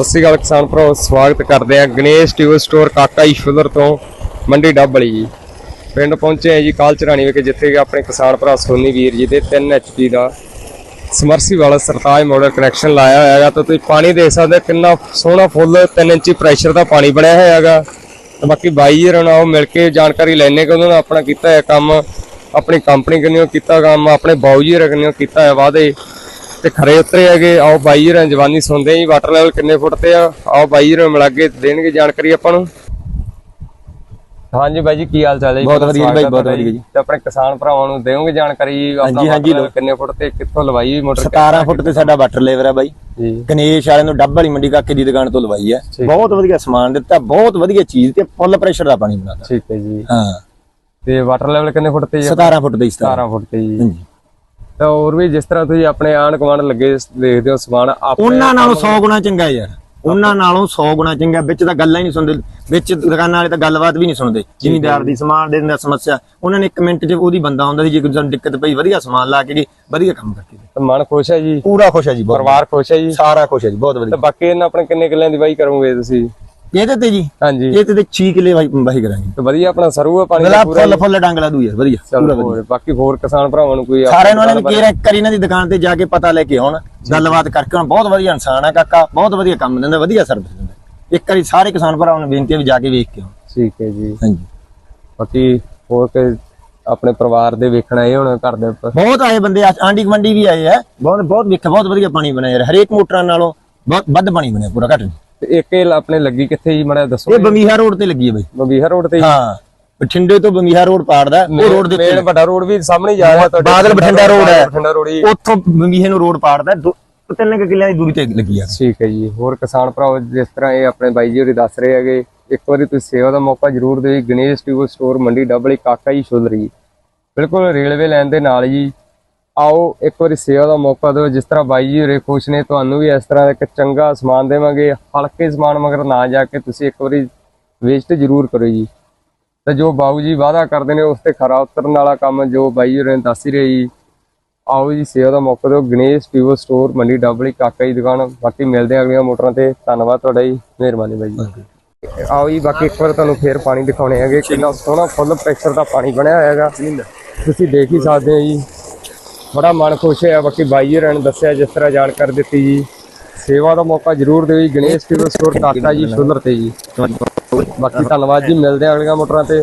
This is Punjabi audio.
ਸਤਿ ਸ਼੍ਰੀ ਅਕਾਲ ਕਿਸਾਨ ਭਰਾਓ, ਸਵਾਗਤ ਕਰਦੇ ਆ ਗਣੇਸ਼ ਟਿਊਬ ਸਟੋਰ ਕਾਕਾ ਈਸ਼ਵਰ ਤੋਂ ਮੰਡੀ ਡੱਬਲੀ ਜੀ। ਪਿੰਡ ਪਹੁੰਚੇ ਆ ਜੀ ਕਾਲਚਰਾਣੀ ਵਿਖੇ, ਜਿੱਥੇ ਕਿ ਆਪਣੇ ਕਿਸਾਨ ਭਰਾ ਸੋਨੀ ਵੀਰ ਜੀ ਦੇ 3 ਐਚਪੀ ਦਾ ਸਮਰਸੀ ਵਾਲਾ ਸਰਤਾਜ ਮੋਡਲ ਕਨੈਕਸ਼ਨ ਲਾਇਆ ਹੋਇਆ ਹੈਗਾ। ਤਾਂ ਤੁਸੀਂ ਪਾਣੀ ਦੇਖ ਸਕਦੇ ਹੋ, ਕਿੰਨਾ ਸੋਹਣਾ ਫੁੱਲ 3 ਇੰਚੀ ਪ੍ਰੈਸ਼ਰ ਦਾ ਪਾਣੀ ਬਣਿਆ ਹੋਇਆ ਹੈਗਾ। ਤੇ ਬਾਕੀ ਬਾਈ ਜੀ ਨਾਲ ਮਿਲ ਕੇ ਜਾਣਕਾਰੀ ਲੈਣੇ ਕਿ ਉਹਨਾਂ ਨੇ ਆਪਣਾ ਕੀਤਾ ਹੈ ਕੰਮ, ਆਪਣੀ ਕੰਪਨੀ ਕੰਨਿਓ ਕੀਤਾ ਕੰਮ, ਆਪਣੇ ਬਾਊ ਜੀ ਰਕਨਿਓ ਕੀਤਾ ਹੈ ਵਾਅਦੇ। ਤੇ ਖਰੇ ਉਤਰੇ ਹੈਗੇ ਆਓ ਬਾਈ ਜੀ ਜਵਾਨੀ ਸੁਣਦੇ ਜੀ ਵਾਟਰ ਲੈਵਲ ਕਿੰਨੇ ਫੁੱਟ ਤੇ ਆ? ਆਓ ਬਾਈ ਜੀ ਨੂੰ ਮਿਲਾ ਕੇ ਦੇਣਗੇ ਜਾਣਕਾਰੀ ਆਪਾਂ ਨੂੰ। ਹਾਂਜੀ ਬਾਈ ਜੀ ਕੀ ਹਾਲ ਚਾਲ ਹੈ ਜੀ? ਬਹੁਤ ਵਧੀਆ ਬਾਈ, ਬਹੁਤ ਵਧੀਆ ਜੀ। ਤੇ ਆਪਣੇ ਕਿਸਾਨ ਭਰਾਵਾਂ ਨੂੰ ਦੇਵੋਗੇ ਜਾਣਕਾਰੀ? ਹਾਂਜੀ, ਹਾਂਜੀ, ਕਿੰਨੇ ਫੁੱਟ ਤੇ ਕਿੱਥੋਂ ਲਵਾਈ ਮੋਟਰ 17 ਫੁੱਟ ਤੇ ਸਾਡਾ ਵਾਟਰ ਲੇਵਰ ਹੈ ਬਾਈ। ਜੀ। ਗਣੇਸ਼ ਵਾਲਿਆਂ ਨੂੰ ਡੱਬ ਵਾਲੀ ਮੰਡੀ ਕਾਕੇ ਦੀ ਦੁਕਾਨ ਤੋਂ ਲਵਾਈ ਹੈ ਠੀਕ। ਬਹੁਤ ਵਧੀਆ ਸਮਾਨ ਦਿੱਤਾ ਬਹੁਤ ਵਧੀਆ ਚੀਜ਼ ਤੇ ਫੁੱਲ ਪ੍ਰੈਸ਼ਰ ਦਾ ਪਾਣੀ ਬਣਾਦਾ ਠੀਕ ਹੈ ਜੀ। ਹਾਂ। ਤੇ ਵਾਟਰ ਲੈਵਲ ਕਿੰਨੇ ਫੁੱਟ ਤੇ ਜੀ? 17 ਫੁੱਟ ਦੇ 17 17 ਫੁੱਟ ਤੇ ਜੀ। ਹਾਂਜੀ। ਤਾਂ ਹੋਰ ਵੀ ਜਿਸ ਤਰ੍ਹਾਂ ਤੁਸੀਂ ਆਪਣੇ ਆਣ ਕਮਾਂਡ ਲੱਗੇ ਦੇਖਦੇ ਹੋ ਸਮਾਨ ਉਹਨਾਂ ਨਾਲੋਂ 100 ਗੁਣਾ ਚੰਗਾ ਯਾਰ। ਉਹਨਾਂ ਨਾਲੋਂ 100 ਗੁਣਾ ਚੰਗਾ। ਵਿੱਚ ਤਾਂ ਗੱਲਾਂ ਹੀ ਨਹੀਂ ਸੁਣਦੇ ਵਿੱਚ ਦੁਕਾਨਾਂ ਵਾਲੇ ਤਾਂ ਗੱਲਬਾਤ ਵੀ ਨਹੀਂ ਸੁਣਦੇ। ਜ਼ਿਮੀਦਾਰ ਦੀ ਸਮਾਨ ਦੇ ਦਿੰਦਾ ਸਮੱਸਿਆ। ਉਹਨਾਂ ਨੇ ਇੱਕ ਮਿੰਟ 'ਚ ਉਹਦੀ ਬੰਦਾ ਆਉਂਦਾ ਸੀ ਜੇ ਕੋਈ ਦਿੱਕਤ ਪਈ ਵਧੀਆ ਸਮਾਨ ਲਾ ਕੇ ਗਏ ਵਧੀਆ ਕੰਮ ਕਰਕੇ ਗਏ। ਤਾਂ ਮਨ ਖੁਸ਼ ਹੈ ਜੀ? ਪੂਰਾ ਖੁਸ਼ ਹੈ ਜੀ ਪਰਿਵਾਰ ਖੁਸ਼ ਹੈ ਜੀ? ਸਾਰਾ ਖੁਸ਼ ਹੈ ਜੀ ਬਹੁਤ ਤੇ ਵਧੀਆ। ਬਾਕੀ ਇਹਨਾਂ ਆਪਣੇ ਕਿੰਨੇ ਕਿੱਲਿਆਂ ਦੀ ਵਾਈ ਕਰੋਗੇ ਤੁਸੀਂ? ਇਹਦੇ ਤੇ ਜੀ ਹਾਂਜੀ। ਇਹਦੇ ਤੇ 6 ਕਿਲੇ ਵਾਹੀ ਕਰਾਂਗੇ। ਤੇ ਵਧੀਆ ਆਪਣਾ ਸਰੂਗਾ ਪਾਣੀ ਦਾ ਗਲਾ ਪੂਰਾ ਫੁੱਲ ਫੁੱਲ ਡੰਗ ਲਾ ਦੂ ਯਾਰ ਵਧੀਆ ਚੱਲ ਹੋਰ ਬਾਕੀ ਹੋਰ ਕਿਸਾਨ ਭਰਾਵਾਂ ਨੂੰ ਕੋਈ ਸਾਰਿਆਂ ਨੂੰ ਇਹਨਾਂ ਨੂੰ ਕੇਰ ਇੱਕ ਵਾਰੀ ਇਹਨਾਂ ਦੀ ਦੁਕਾਨ ਤੇ ਜਾ ਕੇ ਪਤਾ ਲੈ ਕੇ ਆਉਣ ਗੱਲਬਾਤ ਕਰਕੇ ਆਉਣ। ਬਹੁਤ ਵਧੀਆ ਇਨਸਾਨ ਆ ਕਾਕਾ ਬਹੁਤ ਵਧੀਆ ਕੰਮ ਦਿੰਦਾ ਵਧੀਆ ਸਰਵਿਸ ਦਿੰਦਾ। ਇੱਕ ਵਾਰੀ ਸਾਰੇ ਕਿਸਾਨ ਭਰਾਵਾਂ ਨੂੰ ਬੇਨਤੀ ਹੈ ਵੀ ਜਾ ਕੇ ਵੇਖ ਕੇ ਆਉਣ। ਠੀਕ ਹੈ ਜੀ। ਹਾਂਜੀ। ਬਾਕੀ ਹੋਰ ਕਿ ਆਪਣੇ ਪਰਿਵਾਰ ਦੇ ਵੇਖਣਾ ਇਹ ਹੁਣ ਘਰ ਦੇ ਉੱਪਰ? ਬਹੁਤ ਆਏ ਬੰਦੇ ਆ- ਆਂਢੀ ਗੁਆਂਢੀ ਵੀ ਆਏ ਆ। ਬਹੁਤ ਬਹੁਤ ਵੇਖਿਆ ਬਹੁਤ ਵਧੀਆ ਪਾਣੀ ਬਣਿਆ ਯਾਰ ਹਰੇਕ ਮੋਟਰਾਂ ਨਾਲੋਂ ਬਹੁਤ ਵੱਧ ਪਾਣੀ ਬਣਿਆ ਪੂਰਾ ਘੱਟ ਨਹੀਂ। ਤੇ ਇੱਕ ਇਹ ਆਪਣੇ ਲੱਗੀ ਕਿੱਥੇ ਜੀ? ਮੜਾ ਦੱਸੋ ਇਹ ਬਮੀਹਾ ਰੋਡ ਤੇ ਲੱਗੀ ਹੈ ਬਈ। ਬੰਬੀਹਾ ਰੋਡ ਤੇ ਹਾਂ ਬਠਿੰਡੇ ਤੋਂ ਬਮੀਹਾ ਰੋਡ ਪਾੜਦਾ ਉਹ ਰੋਡ ਦੇ ਮੇਨ ਵੱਡਾ ਰੋਡ ਵੀ ਸਾਹਮਣੇ ਹੀ ਜਾ ਰਿਹਾ ਤੁਹਾਡੇ ਬਾਦਲ ਬਠਿੰਡਾ road ਹੈ। ਬਠਿੰਡਾ ਰੋਡ ਹੀ ਉੱਥੋਂ ਬਮੀਹੇ ਨੂੰ ਰੋਡ ਪਾੜਦਾ ਦੋ ਤਿੰਨ ਕੁ ਕਿੱਲਿਆਂ ਦੀ ਦੂਰੀ ਤੇ ਲੱਗੀ ਆ। ਠੀਕ ਹੈ ਜੀ। ਹੋਰ ਕਿਸਾਨ ਭਰਾਓ ਜਿਸ ਤਰ੍ਹਾਂ ਇਹ ਆਪਣੇ ਬਾਈ ਜੀ ਹੋਰੀ ਦੱਸ ਰਹੇ ਹੈਗੇ ਇੱਕ ਵਾਰੀ ਤੁਸੀਂ ਸੇਵਾ ਦਾ ਮੌਕਾ ਜ਼ਰੂਰ ਦਿਓ ਜੀ। Ganesh tube store Mandi double ਕਾਕਾ ਜੀ ਸ਼ੁਲਰੀ ਬਿਲਕੁਲ ਰੇਲਵੇ ਲਾਈਨ ਦੇ ਨਾਲ ਜੀ। ਆਓ ਇੱਕ ਵਾਰੀ ਸੇਵਾ ਦਾ ਮੌਕਾ ਦਿਓ। ਜਿਸ ਤਰ੍ਹਾਂ ਬਾਈ ਜੀ ਹੋਰੇ ਖੁਸ਼ ਨੇ ਤੁਹਾਨੂੰ ਵੀ ਇਸ ਤਰ੍ਹਾਂ ਦਾ ਇੱਕ ਚੰਗਾ ਸਮਾਨ ਦੇਵਾਂਗੇ। ਹਲਕੇ ਸਮਾਨ ਮਗਰ ਨਾ ਜਾ ਕੇ ਤੁਸੀਂ ਇੱਕ ਵਾਰੀ ਵੇਸਟ ਜ਼ਰੂਰ ਕਰੋ ਜੀ। ਤੇ ਜੋ ਬਾਊ ਜੀ ਵਾਅਦਾ ਕਰਦੇ ਨੇ ਉਸ ਤੇ ਖਰਾ ਉਤਰਨ ਵਾਲਾ ਕੰਮ ਜੋ ਬਾਈ ਹੋਰੇ ਨੇ ਦੱਸ ਹੀ ਰਹੇ ਜੀ। ਆਓ ਜੀ ਸੇਵਾ ਦਾ ਮੌਕਾ ਦਿਓ। ਗਣੇਸ਼ ਪੀਵੋ ਸਟੋਰ ਮੰਡੀ ਡਬਲੀ ਕਾਕਾ ਜੀ ਦੁਕਾਨ। ਬਾਕੀ ਮਿਲਦੇ ਆ ਅਗਲੀਆਂ ਮੋਟਰਾਂ ਤੇ। ਧੰਨਵਾਦ ਤੁਹਾਡਾ ਜੀ। ਮਿਹਰਬਾਨੀ ਬਾਈ ਜੀ। ਆਓ ਜੀ ਬਾਕੀ ਇੱਕ ਵਾਰ ਤੁਹਾਨੂੰ ਫੇਰ ਪਾਣੀ ਦਿਖਾਉਣੇ ਹੈਗੇ। ਕਿੰਨਾ ਸੋਹਣਾ ਫੁੱਲ ਪ੍ਰੈਸ਼ਰ ਦਾ ਪਾਣੀ ਬਣਿਆ ਹੋਇਆ ਹੈਗਾ। ਤੁਸੀਂ ਦੇਖ ਹੀ ਸਕਦੇ ਹੋ ਜੀ। ਬੜਾ ਮਨ ਖੁਸ਼ ਹੋਇਆ। ਬਾਕੀ ਬਾਈ ਹੋਰਾਂ ਨੇ ਦੱਸਿਆ, ਜਿਸ ਤਰ੍ਹਾਂ ਜਾਣਕਾਰੀ ਦਿੱਤੀ ਜੀ। ਸੇਵਾ ਦਾ ਮੌਕਾ ਜ਼ਰੂਰ ਦਿਓ ਜੀ। ਗਣੇਸ਼ ਪੀਵੋ ਸਟੋਰ ਕਾਕਾ ਜੀ, ਸ਼ੁਲਰ ਤੇ ਜੀ। ਬਾਕੀ ਧੰਨਵਾਦ ਜੀ। ਮਿਲਦੇ ਆ ਅਗਲੀਆਂ ਮੋਟਰਾਂ ਤੇ।